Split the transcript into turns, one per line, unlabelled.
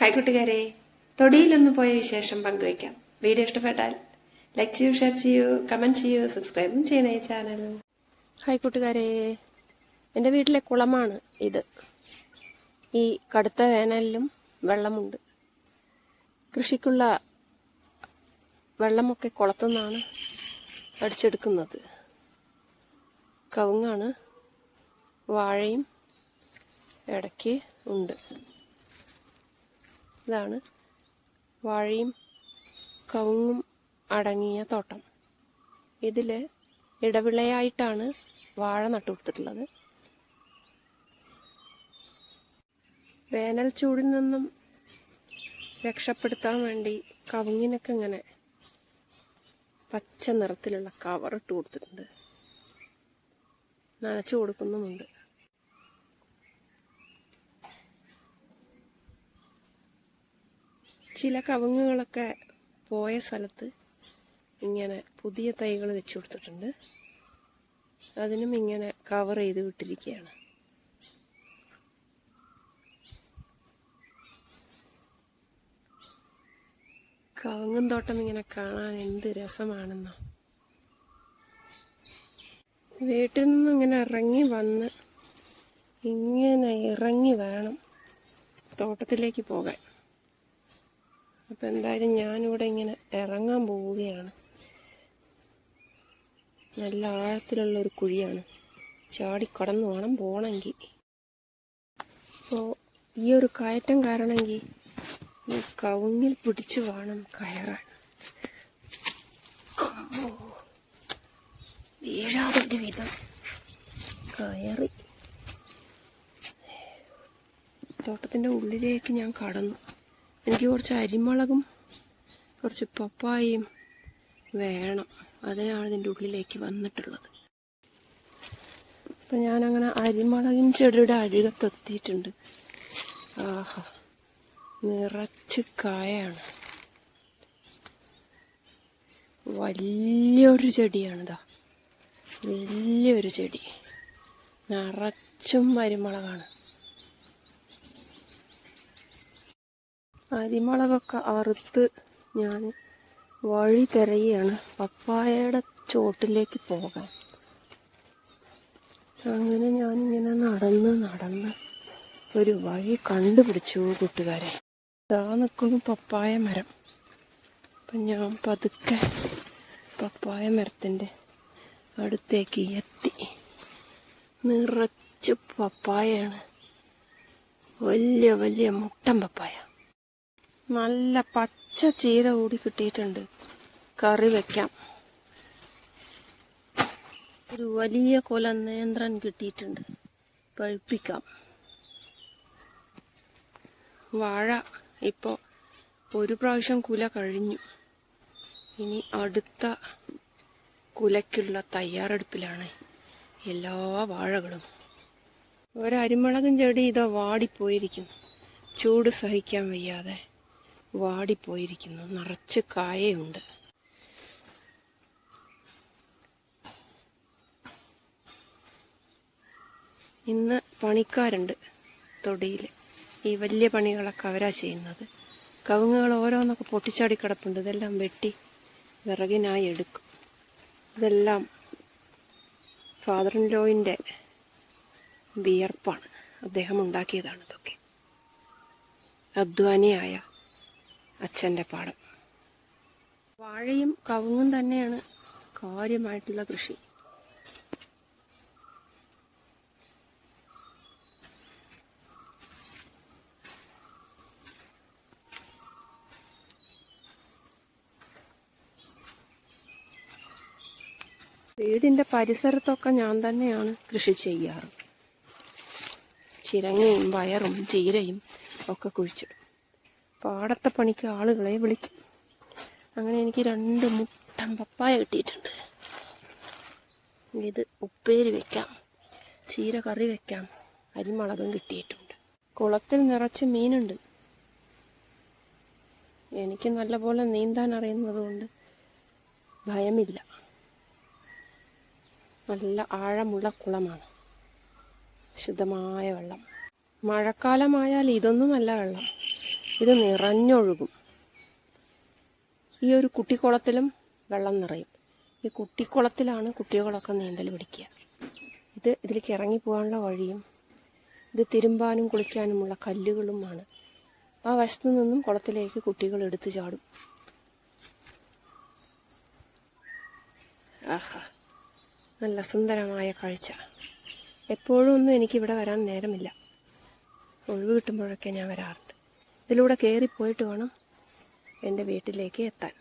Hi കൂട്ടുകാരെ. തൊടിയിലൊന്ന് പോയ വിശേഷം പങ്കുവയ്ക്കാം. വീഡിയോ ഇഷ്ടപ്പെട്ടാൽ ലൈക്ക് ചെയ്യൂ ഷെയർ ചെയ്യൂ കമന്റ് ചെയ്യൂ സബ്സ്ക്രൈബും ചെയ്യണേ ചാനൽ ഹായ് കൂട്ടുകാരെ. എന്റെ വീട്ടിലെ കുളമാണ് ഇത്. ഈ കടുത്ത വേനലിലും വെള്ളമുണ്ട്. കൃഷിക്കുള്ള വെള്ളമൊക്കെ കുളത്തുനിന്നാണ് അടിച്ചെടുക്കുന്നത്. കവുങ്ങാണ് വാഴയും ഇടയ്ക്ക് ഉണ്ട്. ഇതാണ് വാഴയും കവുങ്ങും അടങ്ങിയ തോട്ടം. ഇതിൽ ഇടവിളയായിട്ടാണ് വാഴ നട്ടുകൊടുത്തിട്ടുള്ളത്. വേനൽ ചൂടിൽ നിന്നും രക്ഷപ്പെടുത്താൻ വേണ്ടി കവുങ്ങിനൊക്കെ ഇങ്ങനെ പച്ച നിറത്തിലുള്ള കവർ ഇട്ട് കൊടുത്തിട്ടുണ്ട്. നനച്ചു കൊടുക്കുന്നുമുണ്ട്. ചില കവുങ്ങുകളൊക്കെ പോയ സ്ഥലത്ത് ഇങ്ങനെ പുതിയ തൈകൾ വെച്ചു കൊടുത്തിട്ടുണ്ട്. അതിനും ഇങ്ങനെ കവർ ചെയ്ത് വിട്ടിരിക്കുകയാണ്. കവുങ്ങും തോട്ടം ഇങ്ങനെ കാണാൻ എന്ത് രസമാണെന്നോ. വീട്ടിൽ നിന്നും ഇങ്ങനെ ഇറങ്ങി വന്ന് ഇങ്ങനെ ഇറങ്ങി വേണം തോട്ടത്തിലേക്ക് പോകാൻ. അപ്പം എന്തായാലും ഞാനിവിടെ ഇങ്ങനെ ഇറങ്ങാൻ പോവുകയാണ്. നല്ല ആഴത്തിലുള്ള ഒരു കുഴിയാണ്. ചാടി കടന്നു വേണം പോകണമെങ്കിൽ അപ്പോൾ ഈ ഒരു കയറ്റം കയറണമെങ്കിൽ ഈ കവുങ്ങിൽ പിടിച്ചു വേണം കയറാൻ. വീഴാതൊരു വിധം കയറി. തോട്ടത്തിന്റെ ഉള്ളിലേക്ക് ഞാൻ കടന്നു. എനിക്ക് കുറച്ച് അരിമുളകും കുറച്ച് പപ്പായയും വേണം. അതിനാണ് ഇതിന്റെ ഉള്ളിലേക്ക് വന്നിട്ടുള്ളത്. അപ്പം ഞാനങ്ങനെ അരിമുളകിൻ ചെടിയുടെ അഴുകത്തെത്തിയിട്ടുണ്ട് ആഹാ നിറച്ച് കായാണ്. വലിയൊരു ചെടിയാണിതാ. വലിയൊരു ചെടി. നിറച്ചും അരിമുളകാണ്. അരിമുളകൊക്കെ അറുത്ത് ഞാൻ വഴി തിരയുകയാണ്. പപ്പായയുടെ ചോട്ടിലേക്ക് പോകാൻ അങ്ങനെ ഞാനിങ്ങനെ നടന്ന് നടന്ന് ഒരു വഴി കണ്ടുപിടിച്ചു കൂട്ടുകാരെ. ഇതാ നിൽക്കുന്നു പപ്പായ മരം. അപ്പം ഞാൻ പതുക്കെ പപ്പായ മരത്തിന്റെ അടുത്തേക്ക് എത്തി. നിറച്ച് പപ്പായയാണ്. വലിയ വലിയ മുട്ടൻ പപ്പായ. നല്ല പച്ച ചീര കൂടി കിട്ടിയിട്ടുണ്ട്. കറി വെക്കാം. ഒരു വലിയ കൊല നേന്ത്രൻ കിട്ടിയിട്ടുണ്ട്. പഴുപ്പിക്കാം. വാഴ ഇപ്പോൾ ഒരു പ്രാവശ്യം കുല കഴിഞ്ഞു. ഇനി അടുത്ത കുലയ്ക്കുള്ള തയ്യാറെടുപ്പിലാണ് എല്ലാ വാഴകളും. ഒരരിമുളകും ചെടി ഇതാ വാടിപ്പോയിരിക്കുന്നു. ചൂട് സഹിക്കാൻ വയ്യാതെ. വാടിപ്പോയിരിക്കുന്നു. നിറച്ച് കായയുണ്ട്. ഇന്ന് പണിക്കാരുണ്ട് തൊടിയിൽ ഈ വലിയ പണികളൊക്കെ അവരാ ചെയ്യുന്നത്. കവുങ്ങുകൾ ഓരോന്നൊക്കെ പൊട്ടിച്ചാടി കിടപ്പുണ്ട്. ഇതെല്ലാം വെട്ടി വിറകിനായി എടുക്കും. ഇതെല്ലാം ഫാദർ ലോയിന്റെ വിയർപ്പാണ്. അദ്ദേഹം ഉണ്ടാക്കിയതാണ് ഇതൊക്കെ. അധ്വാനിയായ അച്ഛന്റെ പാടം വാഴയും കവുങ്ങും തന്നെയാണ് കാര്യമായിട്ടുള്ള കൃഷി. വീടിന്റെ പരിസരത്തൊക്കെ ഞാൻ തന്നെയാണ് കൃഷി ചെയ്യാറ്. ചിരങ്ങയും വയറും ചീരയും ഒക്കെ കുഴിച്ചിടും. പാടത്തെ പണിക്ക് ആളുകളെ വിളിക്കും. അങ്ങനെ എനിക്ക് രണ്ട് മുട്ടൻ പപ്പായ കിട്ടിയിട്ടുണ്ട്. ഇത് ഉപ്പേരി വെക്കാം. ചീര കറി വെക്കാം. അരിമുളകും കിട്ടിയിട്ടുണ്ട്. കുളത്തിൽ നിറച്ച് മീനുണ്ട്. എനിക്ക് നല്ലപോലെ നീന്താൻ അറിയുന്നത് കൊണ്ട് ഭയമില്ല. നല്ല ആഴമുള്ള കുളമാണ്. ശുദ്ധമായ വെള്ളം. മഴക്കാലമായാൽ ഇതൊന്നുമല്ല വെള്ളം. ഇത് നിറഞ്ഞൊഴുകും. ഈ ഒരു കുട്ടിക്കുളത്തിലും വെള്ളം നിറയും. ഈ കുട്ടിക്കുളത്തിലാണ് കുട്ടികളൊക്കെ നീന്തൽ പിടിക്കുക. ഇത് ഇതിലേക്ക് ഇറങ്ങി പോകാനുള്ള വഴിയും ഇത് തിരുമ്പാനും കുളിക്കാനുമുള്ള കല്ലുകളുമാണ്. ആ വശത്തു നിന്നും കുളത്തിലേക്ക് കുട്ടികൾ എടുത്തു ചാടും. ആഹാ നല്ല സുന്ദരമായ കാഴ്ച. എപ്പോഴും ഒന്നും എനിക്കിവിടെ വരാൻ നേരമില്ല. ഒഴിവ് കിട്ടുമ്പോഴൊക്കെ ഞാൻ വരാറുണ്ട്. ഇതിലൂടെ കയറിപ്പോയിട്ട് വേണം എന്റെ വീട്ടിലേക്ക് എത്താൻ.